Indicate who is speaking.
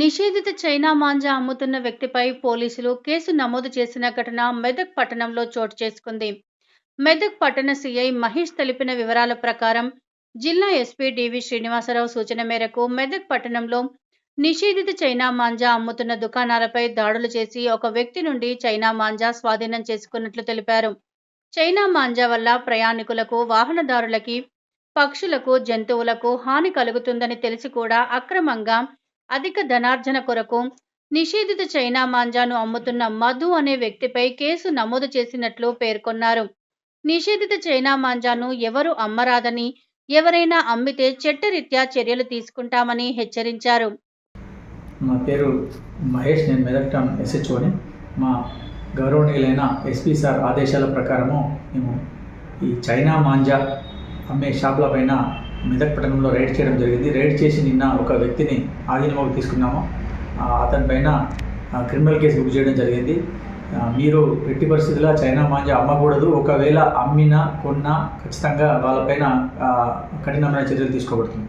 Speaker 1: నిషేధిత చైనా మాంజా అమ్ముతున్న వ్యక్తిపై పోలీసులు కేసు నమోదు చేసిన ఘటన మెదక్ పట్టణంలో చోటు చేసుకుంది. మెదక్ పట్టణ సీఐ మహేష్ తెలిపిన వివరాల ప్రకారం జిల్లా ఎస్పీ డివి శ్రీనివాసరావు సూచన మేరకు మెదక్ పట్టణంలో నిషేధిత చైనా మాంజా అమ్ముతున్న దుకాణాలపై దాడులు చేసి ఒక వ్యక్తి నుండి చైనా మాంజా స్వాధీనం చేసుకున్నట్లు తెలిపారు. చైనా మాంజా వల్ల ప్రయాణికులకు వాహనదారులకి పక్షులకు జంతువులకు హాని కలుగుతుందని తెలిసి కూడా అక్రమంగా అధిక ధనార్జన కొరకు నిషేధిత చైనా మాంజాను అమ్ముతున్న మధు అనే వ్యక్తిపై కేసు నమోదు చేసినట్లు పేర్కొన్నారు. నిషేధిత చైనా మాంజాను ఎవరు అమ్మరాదని ఎవరైనా అమ్మితే చట్టరీత్యా చర్యలు తీసుకుంటామని హెచ్చరించారు.
Speaker 2: నా పేరు మహేష్ నేను మెదక్ టౌన్ ఎస్హెచ్ఓని. మా గౌరవనీయులైన ఎస్పీ సార్ ఆదేశాల ప్రకారము మేము ఈ చైనా మాంజా అమ్మే షాప్ల పైన మెదక్ పట్టణంలో రైడ్ చేయడం జరిగింది. రైడ్ చేసి నిన్న ఒక వ్యక్తిని ఆధీనంలోకి తీసుకున్నాము. అతనిపైన అతని పైన క్రిమినల్ కేసు బుక్ చేయడం జరిగింది. మీరు ఎట్టి పరిస్థితుల్లో చైనా మాంజా అమ్మకూడదు. ఒకవేళ అమ్మినా కొన్నా ఖచ్చితంగా వాళ్ళపైన కఠినమైన చర్యలు తీసుకోబడుతుంది.